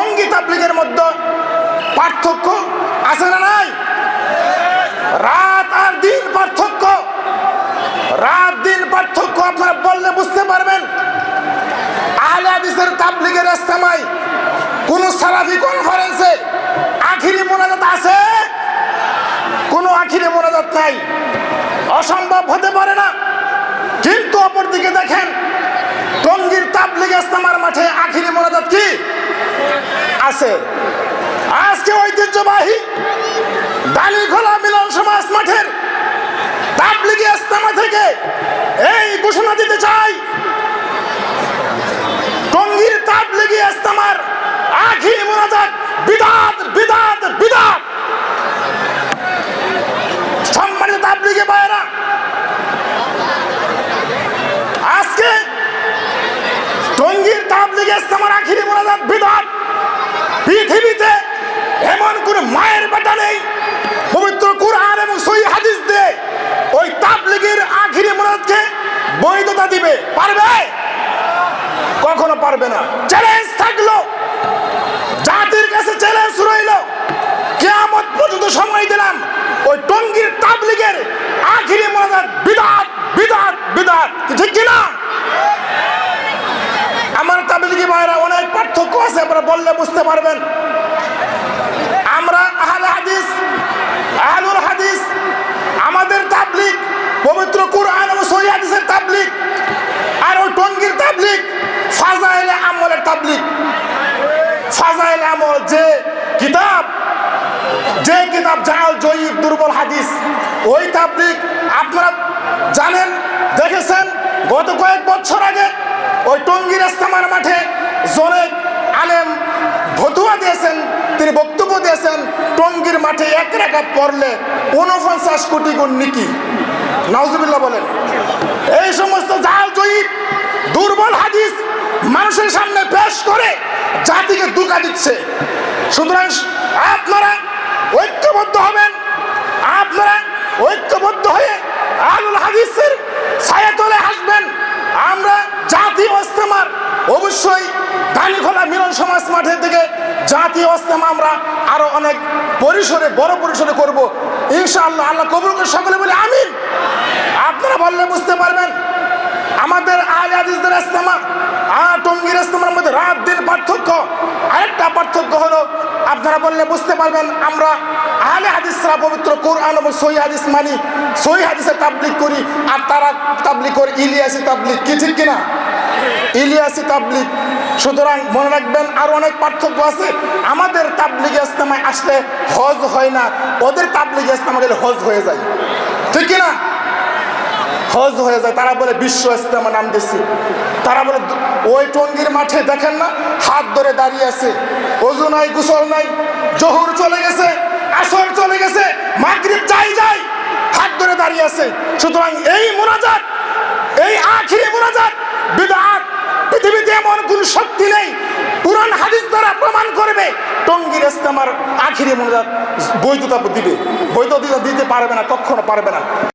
জঙ্গি তাবলিগের মধ্যে পার্থক্য আছে না নাই? রাত আর দিন পার্থক্য। রাত দিন পার্থক্য, আপনারা বললে বুঝতে পারবেন। আহলে হাদিসের তাবলিগের ইস্তেমায় কোন সালাফি কনফারেন্সে আখিরি মোনাজাত আছে? কোনো আখিরি মোনাজাত নাই। অসম্ভব হতে পারে না। কিন্তু অপরদিকে দেখেন টঙ্গীর তাবলিগ ইস্তেমার মাঠে আছে। আজকে ঐতিহ্যবাহী দালিখোলা মিলন সমাজ মাঠের তাবলিগি ইস্তেমা থেকে এই ঘোষণা দিতে চাই। টঙ্গীর তাবলিগি ইস্তেমার আখিরি মোনাজাত বিদাত বিদাত বিদাত। সম্মানিত তাবলিগি ভাইয়েরা, আজকে টঙ্গীর তাবলিগি ইস্তেমার আখিরি মোনাজাত বিদাত পৃথিবীতে এমন কোন মায়ের বেটা নেই, পবিত্র কুরআন এবং সহি হাদিস দিয়ে ওই তাবলিগের আখিরি মোনাজাতকে বৈধতা দিবে। পারবে? কখনো পারবে না। চ্যালেঞ্জ থাকল। জাতির কাছে চ্যালেঞ্জ রইল কেয়ামত পর্যন্ত সময় দিলাম ওই টঙ্গীর তাবলিগের আখিরি মোনাজাত বিদাত বিদাত বিদাত। ঠিক কিনা আমার তাবলিগি ভাইরা অনেক পার্থক্য আছে আপনারা বললে বুঝতে পারবেন। আমরা আহলে হাদিস, আহলুল হাদিস, আমাদের তাবলিগ, পবিত্র কুরআন এবং সহি হাদিসের তাবলিগ আর ওই টঙ্গীর তাবলিগ ফাজাইলে আমলের তাবলিগ। ফাজাইলে আমল যে কিতাব যে কিতাব জাল, জয়ীব, দুর্বল হাদিস, ওই তাবলিগ আপনারা দিয়েছেন, তিনি বক্তব্য দিয়েছেন, টঙ্গীর মাঠে এক রাখাত পড়লে উনপঞ্চাশ কোটি গুণ নিকি। নাউজুবিল্লাহ বলেন, এই সমস্ত জাল জয়ীব, দুর্বল হাদিস মানুষের সামনে পেশ করে জাতিকে দুকা দিচ্ছে। সুতরাং আপনারা ঐক্যবদ্ধ হবেন, আপনারা ঐক্যবদ্ধ হয়ে আলুল হাদিসের ছায়াতলে আসবেন। আমরা জাতি ইস্তেমার অবশ্যই দানিখোলা মিলন সমাজ মাঠের থেকে জাতীয় ইস্তেমা আমরা আরও অনেক পরিসরে, বড় পরিসরে করব। ইনশাআল্লাহ, আল্লাহ কবুল করে সকলে বলে আমিন। আপনারা বললে বুঝতে পারবেন, আমাদের আল হাদিসদের ইস্তেমা আর টঙ্গির ইস্তেমার মধ্যে রাত দিন পার্থক্য। আরেকটা পার্থক্য হলো, আপনারা বললে বুঝতে পারবেন, আমরা আহলে হাদিসরা পবিত্র কোরআন এবং সহি হাদিস মানি। সহি হাদিসের তাবলিক করি, আর তারা তাবলিক করে ইলিয়াসি তাবলিক কি ঠিক কিনা? ইলিয়াসি তাবলিক সুতরাং মনে রাখবেন আরও অনেক পার্থক্য আছে। আমাদের তাবলিগ আসলে হজ হয় না, ওদের তাবলিগ গেলে হজ হয়ে যায়। ঠিক কিনা? হজ হয়ে যায়। তারা বলে বিশ্ব নাম দিচ্ছে তারা বলে, ওই টঙ্গির মাঠে দেখেন না, হাত ধরে দাঁড়িয়ে আছে। অজু নাই, গোসল নাই, জহুর চলে গেছে, আসর চলে গেছে, মাগরিব যাই যাই, হাত ধরে দাঁড়িয়ে আছে। সুতরাং এই মোনাজাত এই আখিরি মোনাজাত বিদাত পৃথিবীতে এমন কোন শক্তি নেই পুরান হাদিস দ্বারা প্রমাণ করবে টঙ্গির ইস্তেমার আখিরি মোনাজাত বৈধতা দিবে। বৈধতা দিতে পারবে না কখনো পারবে না।